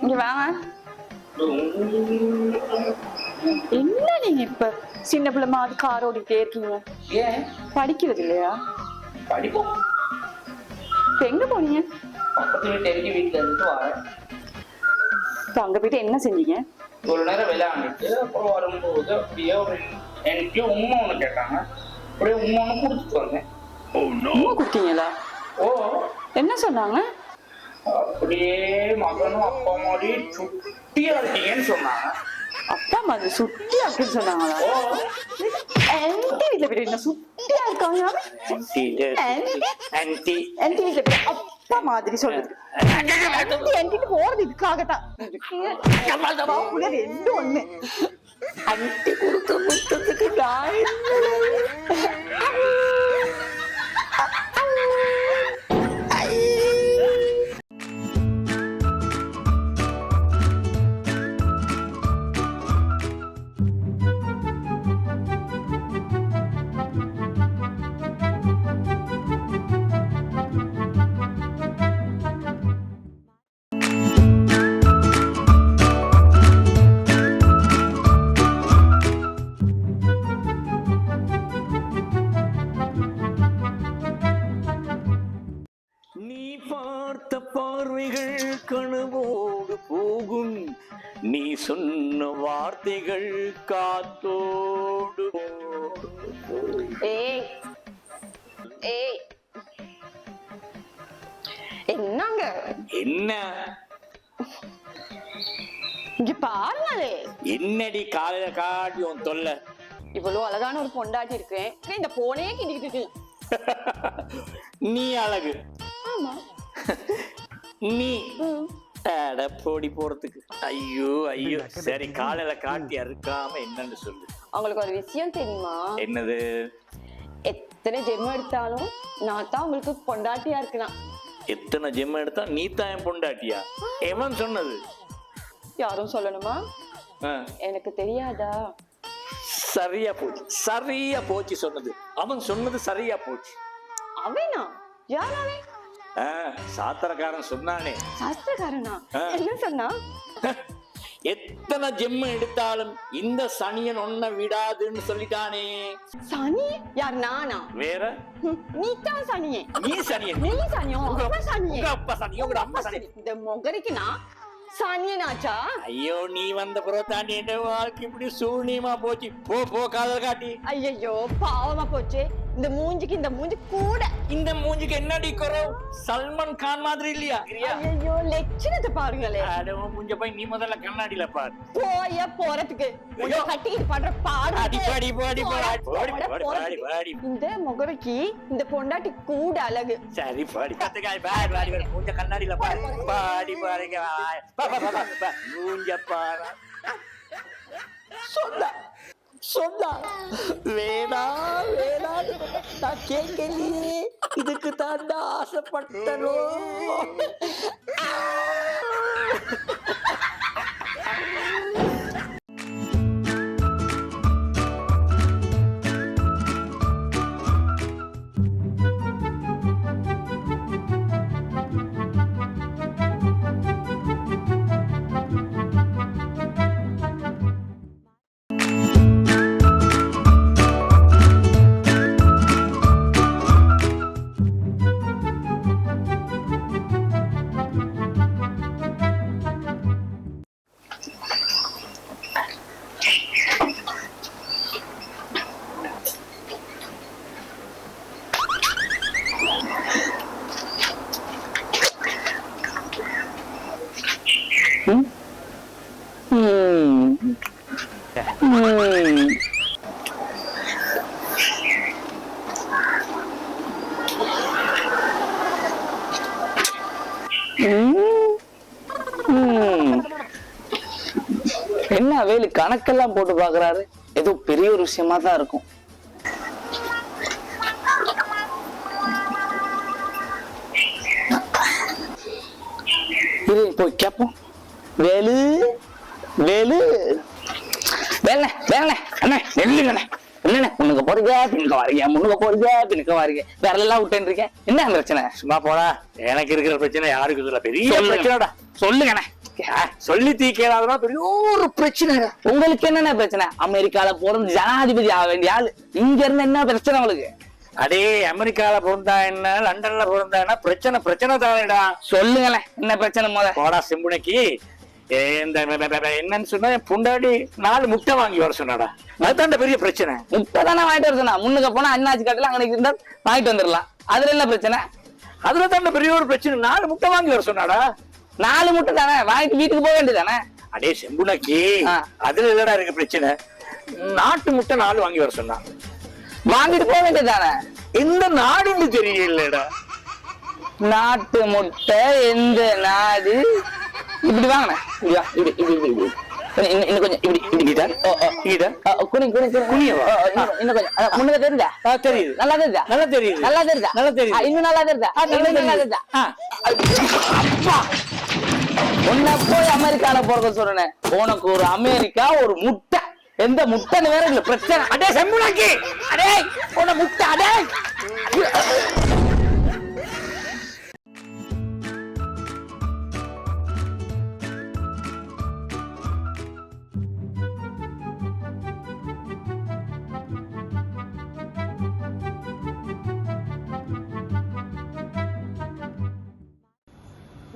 இங்க வாங்க. என்ன நீங்க இப்ப? சின்ன பிள்ளை மாதிரி கார் ஓடிட்டே இருக்கீங்க. ஏன்? படிக்கிறது இல்லையா? படிப்போம். எங்க போனீங்க? பக்கத்து வீட்டு எங்க வீட்டுல இருந்துட்டு வரேன். அங்க போயிட்டு என்ன செஞ்சீங்க? ஒரு நேரம் விளையாண்டுட்டு அப்புறம் வரும்போது அப்படியே ஒரு எனக்கு உம்மா ஒன்று கேட்டாங்க. அப்படியே உம்மா ஒன்று கொடுத்துட்டு வந்தேன். உண்மை கொடுத்தீங்களா? ஓ. என்ன சொன்னாங்க? அப்படியே மகனும் அப்பா மாதிரி சுட்டியா இருக்கீங்கன்னு சொன்னாங்க அப்பா மாதிரி சுட்டியா இருக்குன்னு சொன்னாங்களா? ஓ. என்டி வீட்டுல போயிட்டு என்ன சுட்டியா இருக்காங்க ஆன்டி என்டி வீட்டுல போய் அப்பா மாதிரி சொல்லுது போறது இதுக்காகத்தான். பாப்புல ரெண்டு ஒண்ணு. ஆன்டி கொடுத்த முத்தத்துக்கு நீ சொன்ன வார்த்தைகள் காத்தோடு ஏய் ஏய். என்னங்க? என்ன? இங்க பாருங்களே என்னடி காலையில காட்டி உன் தொல்லை? இவ்வளவு அழகான ஒரு பொண்டாட்டி இருக்கேன் இந்த போனே கிண்டிக்கிட்டு நீ அழகு. ஆமா. நீ போடி போறதுக்கு. ஐயோ ஐயோ. சரி காலையில காட்டி அறுக்காம என்னன்னு சொல்லு. உங்களுக்கு ஒரு விஷயம் தெரியுமா? என்னது? எத்தனை ஜென்மம் எடுத்தாலும் நான் தான் உங்களுக்கு பொண்டாட்டியா இருக்கலாம். எத்தனை ஜெம் எடுத்தா நீ தான் என் பொண்டாட்டியா? எவன் சொன்னது? யாரும் சொல்லணுமா? ஆ, எனக்கு தெரியாதா? சரியா போச்சு. சரியா போச்சு சொன்னது. அவன் சொன்னது சரியா போச்சு. அவனா? யார் அவன்? சாத்திரக்காரன் சொன்னானே. சாஸ்திரக்காரனா. என்ன சொன்னா? எத்தனை ஜெம்ம எடுத்தாலும் இந்த சனியன் ஒன்ன விடாதுன்னு சொல்லிட்டானே. சனி? யார் நானா? வேற? நீ தான் சனியே. நீ சனியன் நீ சனியோ? உங்க அப்பா சனியே. உங்க அப்பா சனி உங்க அம்மா சனி இந்த மொகரிக்கு நான் சனியனாச்சா? ஐயோ நீ வந்த பிறகு தாண்டி என் வாழ்க்கை இப்படி சூழ்நியமா போச்சு. போ போ காதல் காட்டி. ஐயோ பாவமா போச்சு. இந்த மூஞ்சிக்கு இந்த மூஞ்சி கூட. இந்த மூஞ்சிக்கு என்னடி குறவு சல்மான் கான் மாதிரி இல்லையா? ஐயோ லட்சணத்தை பாருங்களே. அடவ மூஞ்ச போய் நீ முதல்ல கண்ணாடியில பாரு. போய போறதுக்கு. கட்டிக்கிட்டு பண்ற பாடு. அடி பாடி பாடி போடா, பாடி இந்த முகரைக்கு இந்த பொண்டாட்டி கூட அழகு. சரி பாடி கத்துக்காய் பாடி பாடி. மூஞ்ச கண்ணாடியில பாரு. பாடி பாருங்க மூஞ்ச பாரு. சொன்னா சொன்னா வேணா வேணா நான் கேட்கலையே. இதுக்கு தாண்டா ஆசைப்பட்டனோ? என்ன வேலு கணக்கெல்லாம் போட்டு பாக்குறாரு ஏதோ பெரிய ஒரு விஷயமா தான் இருக்கும். இரு போய் கேப்போம் வேலு வேலு வேலை வேலை அண்ணே நெல்லுங்கண்ணே என்னண்ணே முன்னுக்கு போறீங்க பின்னுக்கு வாரீங்க முன்னுக்கு போறீங்க பின்னுக்கு வாரீங்க வேற எல்லாம் விட்டுருக்கேன் என்ன பிரச்சனை? சும்மா போடா. எனக்கு இருக்கிற பிரச்சனை யாருக்கு இதுல பெரிய. பிரச்சனைடா சொல்லுங்கண்ணே சொல்லி தீக்கலாதான் பெரிய ஒரு பிரச்சனை. உங்களுக்கு என்னென்ன பிரச்சனை? அமெரிக்கால பிறந்து ஜனாதிபதி ஆக வேண்டிய ஆளு. இங்க இருந்து என்ன பிரச்சனை உங்களுக்கு? அடே அமெரிக்கால பிறந்தா என்ன? லண்டன்ல பிறந்தா என்ன? பிரச்சனை பிரச்சனை தானேடா. சொல்லுங்களேன் என்ன பிரச்சனை முத போடா செம்புனைக்கு. இந்த என்னன்னு சொன்னா பொண்டாடி நாலு முட்டை வாங்கி வர சொன்னாடா. அதுதான்டா பெரிய பிரச்சனை. முப்பதானே வாங்கிட்டு வர சொன்னா? முன்னுக்கு போனா அண்ணாச்சி கட்டல அங்கே இருந்தா வாங்கிட்டு வந்துடலாம். அதுல என்ன பிரச்சனை? அதுல தான் பெரிய ஒரு பிரச்சனை. நாலு முட்டை வாங்கி வர சொன்னாடா. நாலு முட்டை தானே? வாங்கிட்டு வீட்டுக்கு போக வேண்டியதானே அடே செம்புனக்கி. அதுல இல்லடா இருக்கு பிரச்சனை. நாட்டு முட்டை நாலு வாங்கி வர சொன்னான். வாங்கிட்டு போக வேண்டியதானே எந்த நாடுன்னு தெரியலடா நாட்டு முட்டை எந்த நாடு? இப்படி வாங்கினேன் இப்படி இப்படி இப்படி இன்னும் கொஞ்சம் இப்படி இப்படி குனி குனி குனியவா? இன்னும் முன்னுக்கு தெரியுதா? நல்லா தெரியுதா? நல்லா தெரியுது. நல்லா தெரியுதா? நல்லா தெரியுது. இன்னும் நல்லா தெரியுதா? ஆ, நல்லா இன்னும் நல்லா தெரியுது. தெரியுதா? ஆ. அப்பா! உன்னை போய் அமெரிக்கால பிறக்க சொல்றேன் உனக்கு ஒரு அமெரிக்கா ஒரு முட்டை. எந்த முட்டைன்னு வேற இல்ல பிரச்சனை. அடே செம்புனக்கி அடே உன முட்டை அடே!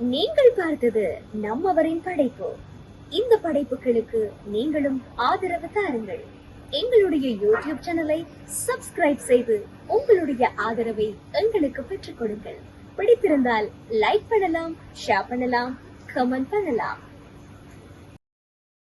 நீங்கள் பார்த்தது நம்மவரின் படைப்பு. இந்த படைப்புகளுக்கு நீங்களும் ஆதரவு தாருங்கள். எங்களுடைய யூடியூப் சேனலை சப்ஸ்கிரைப் செய்து உங்களுடைய ஆதரவை எங்களுக்கு பெற்றுக் கொடுங்கள். பிடித்திருந்தால் லைக் பண்ணலாம் ஷேர் பண்ணலாம் கமெண்ட் பண்ணலாம்.